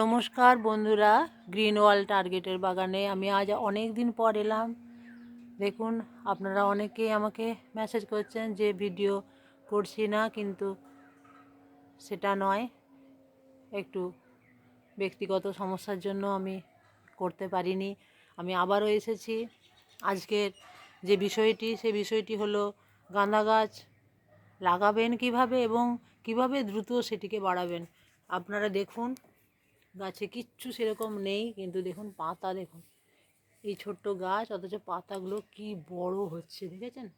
নমস্কার বন্ধুরা গ্রিন ওয়াল টার্গেটের বাগানে আমি আজ অনেক দিন পর এলাম। দেখুন, আপনারা অনেকেই আমাকে মেসেজ করছেন যে ভিডিও করছি না, কিন্তু সেটা নয়। একটু ব্যক্তিগত সমস্যার জন্য আমি করতে পারিনি। আমি আবারও এসেছি। আজকের যে বিষয়টি, সে বিষয়টি হলো, গাঁদা গাছ লাগাবেন কীভাবে এবং কীভাবে দ্রুত সেটিকে বাড়াবেন? আপনারা দেখুন। গাছে কিচ্ছু সেরকম নেই, কিন্তু দেখুন পাতা, দেখুন। এই ছোট্ট গাছ, অথচ পাতাগুলো কি বড় হচ্ছে, দেখেছেন?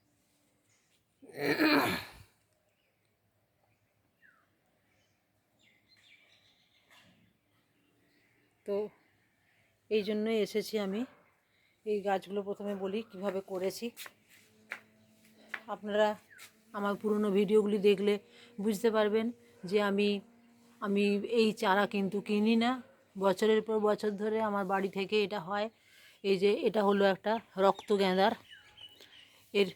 তো এই জন্যই এসেছি আমি। এই গাছগুলো প্রথমে বলি কীভাবে করেছি। আপনারা আমার পুরনো ভিডিওগুলি দেখলে বুঝতে পারবেন যে আমি আমি এই চারা কিন্তু কিনি না। বছরের পর বছর ধরে আমার বাড়ি থেকে এটা হয়। এই যে এটা হলো একটা রক্ত গেঁদার। এর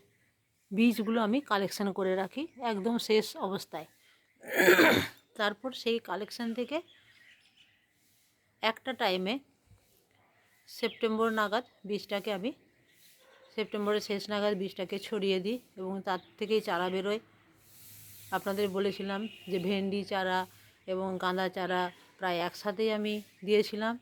বীজগুলো আমি কালেকশন করে রাখি, একদম শেষ অবস্থায়। তারপর সেই কালেকশন থেকে একটা টাইমে সেপ্টেম্বর নাগাদ বীজটাকে আমি, সেপ্টেম্বরের শেষ নাগাদ বীজটাকে ছড়িয়ে দিই এবং তার থেকেই চারা বেরোয়। আপনাদের বলেছিলাম যে ভেন্ডি চারা এবং গাঁদা চারা প্রায় একসাথেই আমি দিয়েছিলাম।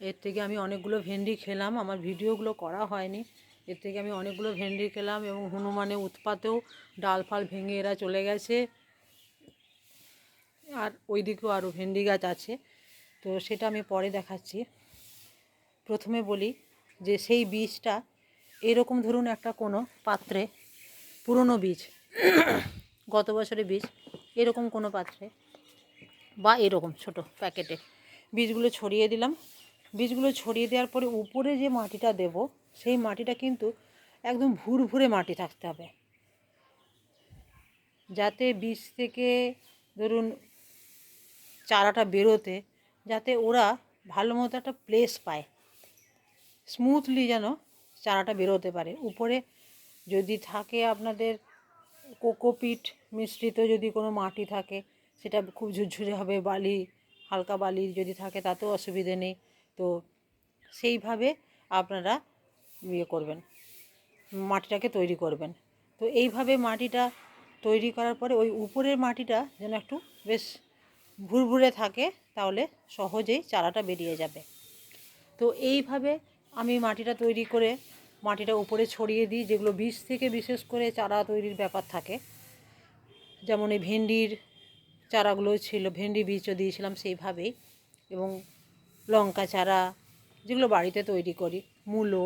এর থেকে আমি অনেকগুলো ভেন্ডি খেলাম, আমার ভিডিওগুলো করা হয়নি। এর থেকে আমি অনেকগুলো ভেন্ডি খেলাম এবং হনুমানে উৎপাতেও ডাল ফাল ভেঙে এরা চলে গেছে। আর ওই দিকেও আরও ভেন্ডি গাছ আছে। তো সেটা আমি পরে দেখাচ্ছি। প্রথমে বলি যে সেই বীজটা, এরকম ধরুন একটা কোনো পাত্রে পুরনো বীজ, গত বছরের বীজ, এরকম কোনো পাত্রে বা এরকম ছোট প্যাকেটে। বীজগুলো ছড়িয়ে দিলাম। বীজগুলো ছড়িয়ে দেওয়ার পরে উপরে যে মাটিটা দেব, সেই মাটিটা কিন্তু একদম ভুরভুরে মাটি থাকতে হবে। যাতে বীজ থেকে ধরুন চারাটা বেরোতে, যাতে ওরা ভালো মতো একটা প্লেস পায়। স্মুথলি যেন চারাটা বেরোতে পারে। উপরে যদি থাকে আপনাদের কোকোপিট মিশ্রিত যদি কোনো মাটি থাকে সেটা খুব ঝুরঝুরে হবে, বালি, হালকা বালি যদি থাকে তাতেও অসুবিধে নেই। তো সেইভাবে আপনারা ইয়ে করবেন, মাটিটাকে তৈরি করবেন। তো এইভাবে মাটিটা তৈরি করার পরে ওই উপরের মাটিটা যেন একটু বেশ ভুরভুরে থাকে, তাহলে সহজেই চারাটা বেরিয়ে যাবে। তো এইভাবে আমি মাটিটা তৈরি করে মাটিটা উপরে ছড়িয়ে দিই, যেগুলো বীজ থেকে বিশেষ করে চারা তৈরির ব্যাপার থাকে। যেমন এই ভেন্ডির চারাগুলো ছিল, ভেন্ডি বীজও দিয়েছিলাম সেইভাবেই। এবং লঙ্কা চারা, যেগুলো বাড়িতে তৈরি করি, মূলো,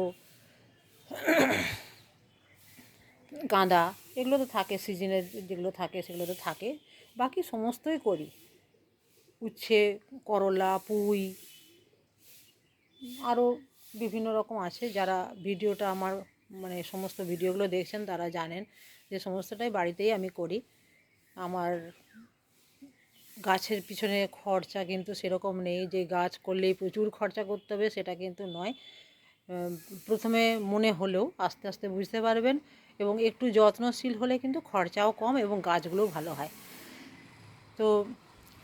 গাঁদা, এগুলো তো থাকে, সিজনের যেগুলো থাকে সেগুলো তো থাকে। বাকি সমস্তই করি। উচ্ছে, করলা, পুঁই, আরও বিভিন্ন রকম আছে। যারা ভিডিওটা আমার মানে সমস্ত ভিডিওগুলো দেখছেন তারা জানেন যে সমস্তটাই বাড়িতেই আমি করি। আমার গাছের পিছনে খরচা কিন্তু সেরকম নেই। যে গাছ করলেই প্রচুর খরচা করতে হবে, সেটা কিন্তু নয়। প্রথমে মনে হলেও আস্তে আস্তে বুঝতে পারবেন এবং একটু যত্নশীল হলে কিন্তু খরচাও কম এবং গাছগুলোও ভালো হয়। তো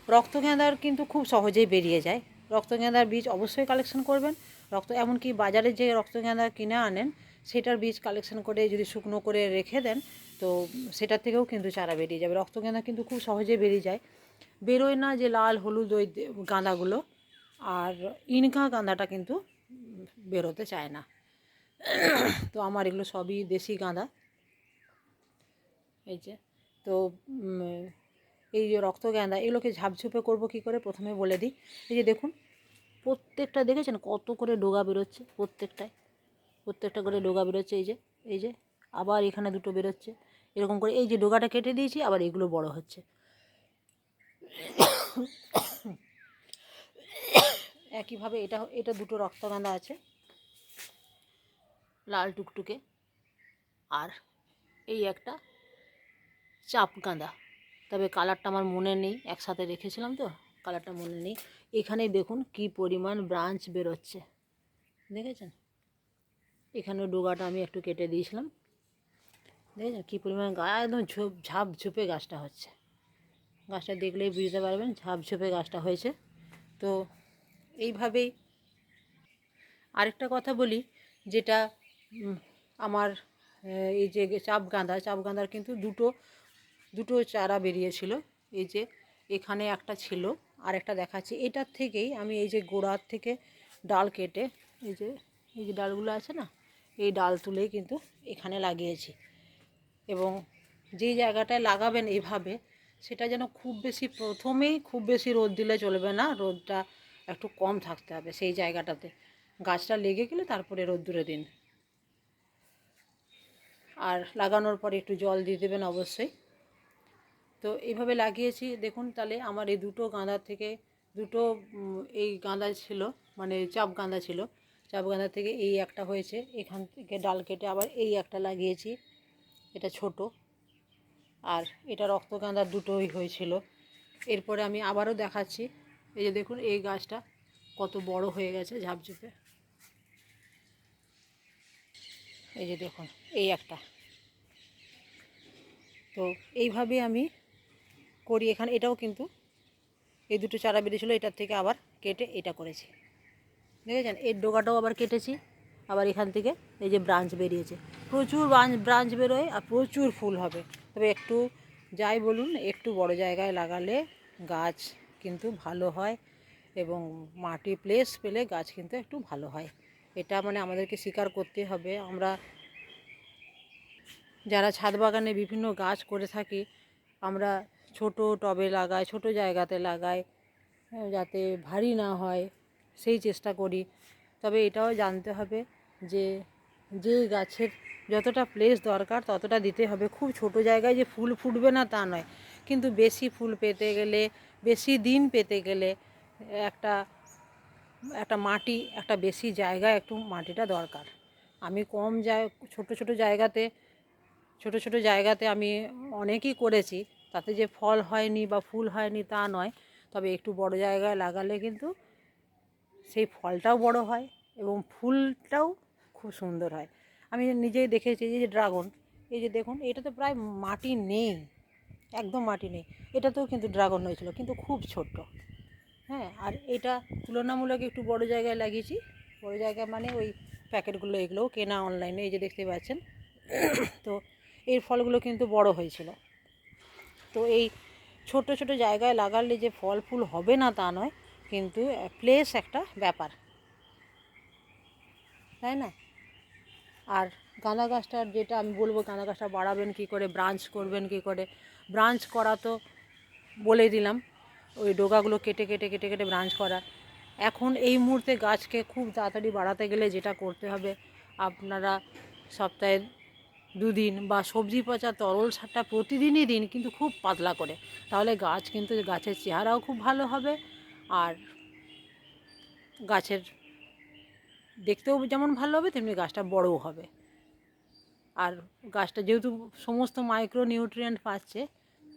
রক্তগেঁদার কিন্তু খুব সহজেই বেরিয়ে যায়। রক্ত রক্তগেঁদার বীজ অবশ্যই কালেকশন করবেন। রক্ত এমনকি বাজারে যে রক্তগেঁদা কিনে আনেন, সেটার বীজ কালেকশন করে যদি শুকনো করে রেখে দেন, তো সেটার থেকেও কিন্তু চারা বেরিয়ে যাবে। রক্ত রক্তগেঁদা কিন্তু খুব সহজে বেরিয়ে যায়। বেরোয় না যে লাল, হলুদ ওই গাঁদাগুলো। আর ইনকা গাঁদাটা কিন্তু বেরোতে চায় না। তো আমার এগুলো সবই দেশি গাঁদা। এই যে, তো এই যে রক্ত গাঁদা, এগুলোকে ঝাপঝুপে করব কী করে? প্রথমে বলে দিই। এই যে দেখুন, প্রত্যেকটা দেখেছেন কত করে ডোগা বেরোচ্ছে? প্রত্যেকটায়, প্রত্যেকটা করে ডোগা বেরোচ্ছে। এই যে এই যে, আবার এখানে দুটো বেরোচ্ছে। এরকম করে এই যে ডোগাটা কেটে দিয়েছি, আবার এগুলো বড় হচ্ছে। একইভাবে এটা এটা দুটো রক্তগাঁদা আছে। লাল টুকটুকে। আর এই একটা চাপ গাঁদা। তবে কালারটা আমার মনে নেই, একসাথে রেখেছিলাম তো, কালারটা মনে নেই। এখানে দেখুন কি পরিমাণ ব্রাঞ্চ বেরোচ্ছে। দেখেছেন? এখানে ডোগাটা আমি একটু কেটে দিয়েছিলাম। দেখেছেন? কী পরিমাণ গা, একদম ঝোপ, ঝাপ ঝুপে গাছটা হচ্ছে। গাছটা দেখলেই বুঝতে পারবেন ঝাপ ঝুপে গাছটা হয়েছে। তো এইভাবেই আরেকটা কথা বলি, যেটা আমার এই যে চাপ গাঁদা, চাপ গাঁদার কিন্তু দুটো দুটো চারা বেরিয়েছিল। এই যে এখানে একটা ছিল আর একটা দেখাচ্ছি। এটার থেকেই আমি এই যে গোড়ার থেকে ডাল কেটে, এই যে এই যে ডালগুলো আছে না, এই ডাল তুলেই কিন্তু এখানে লাগিয়েছি। এবং যেই জায়গাটায় লাগাবেন এইভাবে সেটা যেন খুব বেশি প্রথমেই খুব বেশি রোদ দিলে চলবে না, রোদটা একটু কম থাকতে হবে সেই জায়গাটাতে। গাছটা লেগে গেলে তারপরে রোদ্দুরে দিন। আর লাগানোর পরে একটু জল দিয়ে দেবেন অবশ্যই। তো এইভাবে লাগিয়েছি। দেখুন তাহলে আমার এই দুটো গাঁদার থেকে দুটো এই গাঁদা ছিল মানে চাপ গাঁদা ছিল। চাপ গাঁদা থেকে এই একটা হয়েছে। এখান থেকে ডাল কেটে আবার এই একটা লাগিয়েছি। এটা ছোট। আর এটা রক্তগাঁদার দুটোই হয়েছিল। এরপরে আমি আবারও দেখাচ্ছি। এই যে দেখুন, এই গাছটা কত বড় হয়ে গেছে ঝাপঝুপে। এই যে দেখুন, এই একটা। তো এইভাবে আমি করি। এখানে এটাও কিন্তু এই দুটো চারা বেরিয়েছিলো এটার থেকে আবার কেটে এটা করেছি। দেখেছেন? এর ডোকাটাও আবার কেটেছি। আবার এখান থেকে এই যে ব্রাঞ্চ বেরিয়েছে। প্রচুর ব্রাঞ্চ ব্রাঞ্চ বেরোয় আর প্রচুর ফুল হবে। তবে একটু যাই বলুন, একটু বড় জায়গায় লাগালে গাছ কিন্তু ভালো হয় এবং মাটি প্লেস পেলে গাছ কিন্তু একটু ভালো হয়। এটা মানে আমাদেরকে স্বীকার করতে হবে। আমরা যারা ছাদ বাগানে বিভিন্ন গাছ করে থাকি, আমরা ছোট টবে লাগাই, ছোট জায়গাতে লাগাই, যাতে ভারী না হয়, সেই চেষ্টা করি। তবে এটাও জানতে হবে যে যে গাছের যতটা প্লেস দরকার ততটা দিতে হবে। খুব ছোট জায়গায় যে ফুল ফুটবে না তা নয়। কিন্তু বেশি ফুল পেতে গেলে, বেশি দিন পেতে গেলে একটা একটা মাটি, একটা বেশি জায়গায় একটু মাটিটা দরকার। আমি কম জায়, ছোট ছোট জায়গাতে, ছোট ছোট জায়গাতে আমি অনেকই করেছি। তাতে যে ফল হয়নি বা ফুল হয়নি তা নয়। তবে একটু বড় জায়গায় লাগালে কিন্তু সেই ফলটাও বড় হয় এবং ফুলটাও খুব সুন্দর হয়। আমি নিজেই দেখেছি এই যে ড্রাগন, এই যে দেখুন, এটাতে প্রায় মাটি নেই, একদম মাটি নেই। এটাতেও কিন্তু ড্রাগন হয়েছিল, কিন্তু খুব ছোট্ট। হ্যাঁ আর এটা তুলনামূলক একটু বড় জায়গায় লাগিয়েছি। বড় জায়গায় মানে ওই প্যাকেটগুলো এগুলোও কেনা অনলাইনে এই যে দেখতে পাচ্ছেন। তো এর ফলগুলো কিন্তু বড় হয়েছিল। তো এই ছোট ছোট জায়গায় লাগালে যে ফল ফুল হবে না তা নয়, কিন্তু প্লেস একটা ব্যাপার। তাই না? আর গাঁদা গাছটার যেটা আমি বলব গাঁদা গাছটা বাড়াবেন কী করে ব্রাঞ্চ করবেন কী করে? ব্রাঞ্চ করা তো বলে দিলাম, ওই ডোগাগুলো কেটে কেটে কেটে কেটে ব্রাঞ্চ করা। এখন এই মুহূর্তে গাছকে খুব তাড়াতাড়ি বাড়াতে গেলে যেটা করতে হবে, আপনারা সপ্তাহে দুদিন বা সবজি পচা তরল সারটা প্রতিদিনই দিন, কিন্তু খুব পাতলা করে। তাহলে গাছ কিন্তু গাছের চেহারাও খুব ভালো হবে, আর গাছের দেখতেও যেমন ভালো হবে, তেমনি গাছটা বড়ও হবে। আর গাছটা যেহেতু সমস্ত মাইক্রো নিউট্রিয়েন্ট পাচ্ছে,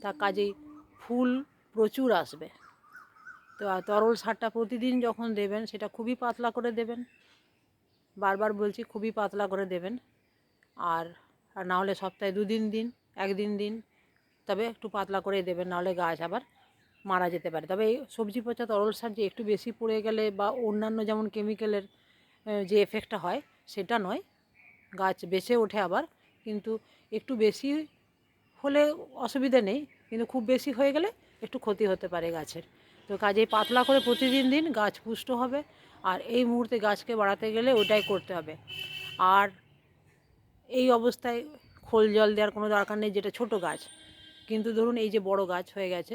তা কাজেই ফুল প্রচুর আসবে। তো তরল সারটা প্রতিদিন যখন দেবেন, সেটা খুবই পাতলা করে দেবেন। বারবার বলছি, খুবই পাতলা করে দেবেন। আর আর না হলে সপ্তাহে দুদিন দিন, একদিন দিন, তবে একটু পাতলা করে দেবেন নাহলে গাছ আবার মারা যেতে পারে। তবে এই সবজি পচা তরল সার যে একটু বেশি পড়ে গেলে বা অন্যান্য যেমন কেমিক্যালের যে এফেক্টটা হয়, সেটা নয়। গাছ বেঁচে ওঠে আবার, কিন্তু একটু বেশি হলে অসুবিধা নেই, কিন্তু খুব বেশি হয়ে গেলে একটু ক্ষতি হতে পারে গাছের। তো কাজেই পাতলা করে প্রতিদিন দিন গাছ পুষ্ট হবে, আর এই মুহূর্তে গাছকে বাড়াতে গেলে ওটাই করতে হবে। আর এই অবস্থায় খোল জল দেওয়ার কোনো দরকার নেই, যেটা ছোট গাছ। কিন্তু ধরুন এই যে বড় গাছ হয়ে গেছে,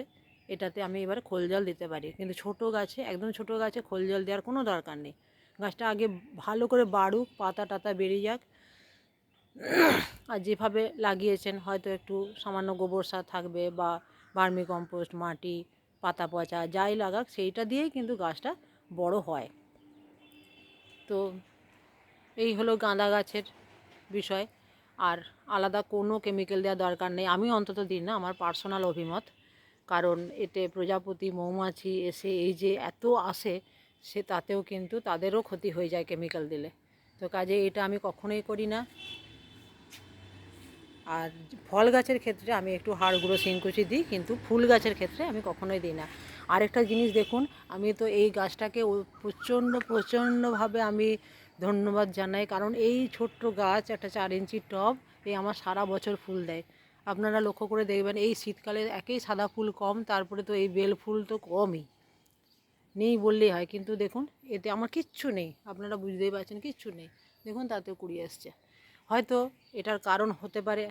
এটাতে আমি এবার খোল জল দিতে পারি। কিন্তু ছোট গাছে, একদম ছোট গাছে খোল জল দেওয়ার কোনো দরকার নেই। গাছটা আগে ভালো করে বাড়ুক, পাতা টাতা বেরিয়ে যাক। আর যেভাবে লাগিয়েছেন, হয়তো একটু সামান্য গোবর সার থাকবে বা ভার্মি কম্পোস্ট মাটি, পাতা পচা, যাই লাগাক, সেইটা দিয়েই কিন্তু গাছটা বড় হয়। তো এই হলো গাঁদা গাছের বিষয়। আর আলাদা কোনো কেমিক্যাল দেওয়ার দরকার নেই। আমি অন্তত দিই না, আমার পার্সোনাল অভিমত। কারণ এতে প্রজাপতি, মৌমাছি এসে এই যে এত আসে সে তাতেও কিন্তু তাদেরও ক্ষতি হয়ে যায় কেমিক্যাল দিলে। তো কাজে এটা আমি কখনোই করি না। আর ফল গাছের ক্ষেত্রে আমি একটু হাড় গুঁড়ো শিংকুচি দিই, কিন্তু ফুল গাছের ক্ষেত্রে আমি কখনোই দিই না। আরেকটা জিনিস দেখুন, আমি তো এই গাছটাকে প্রচণ্ড, প্রচণ্ডভাবে আমি ধন্যবাদ জানাই, কারণ এই ছোট্ট গাছ, একটা চার ইঞ্চি টব এই আমার সারা বছর ফুল দেয়। আপনারা লক্ষ্য করে দেখবেন, এই শীতকালে একেই সাদা ফুল কম, তারপরে তো এই বেল ফুল তো কমই। নেই বললেই হয়। কিন্তু দেখুন, এতে আমার কিচ্ছু নেই। আপনারা বুঝতেই পারছেন, কিচ্ছু নেই। দেখুন, তাতেও কুড়ি এসছে হয়তো এটার কারণ হতে পারে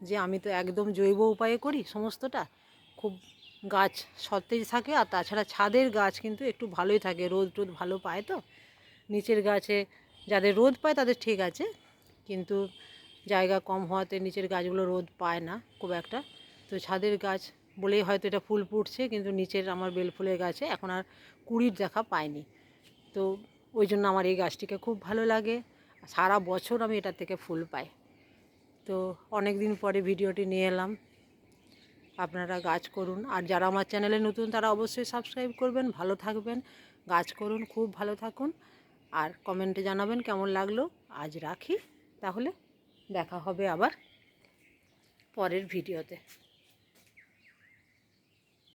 যে, আমি তো একদম জৈব উপায়ে করি সমস্তটা। খুব গাছ সতেজ থাকে আর তাছাড়া ছাদের গাছ কিন্তু একটু ভালোই থাকে। রোদ টোদ ভালো পায় তো? নিচের গাছে যাদের রোদ পায় তাদের ঠিক আছে। কিন্তু জায়গা কম হওয়াতে নিচের গাছগুলো রোদ পায় না খুব একটা। তো ছাদের গাছ বলেই হয়তো এটা ফুল ফুটছে, কিন্তু নিচের আমার বেল ফুলের গাছে এখন আর কুড়ির দেখা পায়নি তো ওই জন্য আমার এই গাছটিকে খুব ভালো লাগে। সারা বছর আমি এটা থেকে ফুল পাই। তো অনেক দিন পরে ভিডিওটি নিয়ে এলাম। আপনারা গাছ করুন। আর যারা আমার চ্যানেলে নতুন, তারা অবশ্যই সাবস্ক্রাইব করবেন, ভালো থাকবেন। গাছ করুন, খুব ভালো থাকুন। আর কমেন্টে জানাবেন কেমন লাগল। আজ রাখি। তাহলে দেখা হবে আবার পরের ভিডিওতে।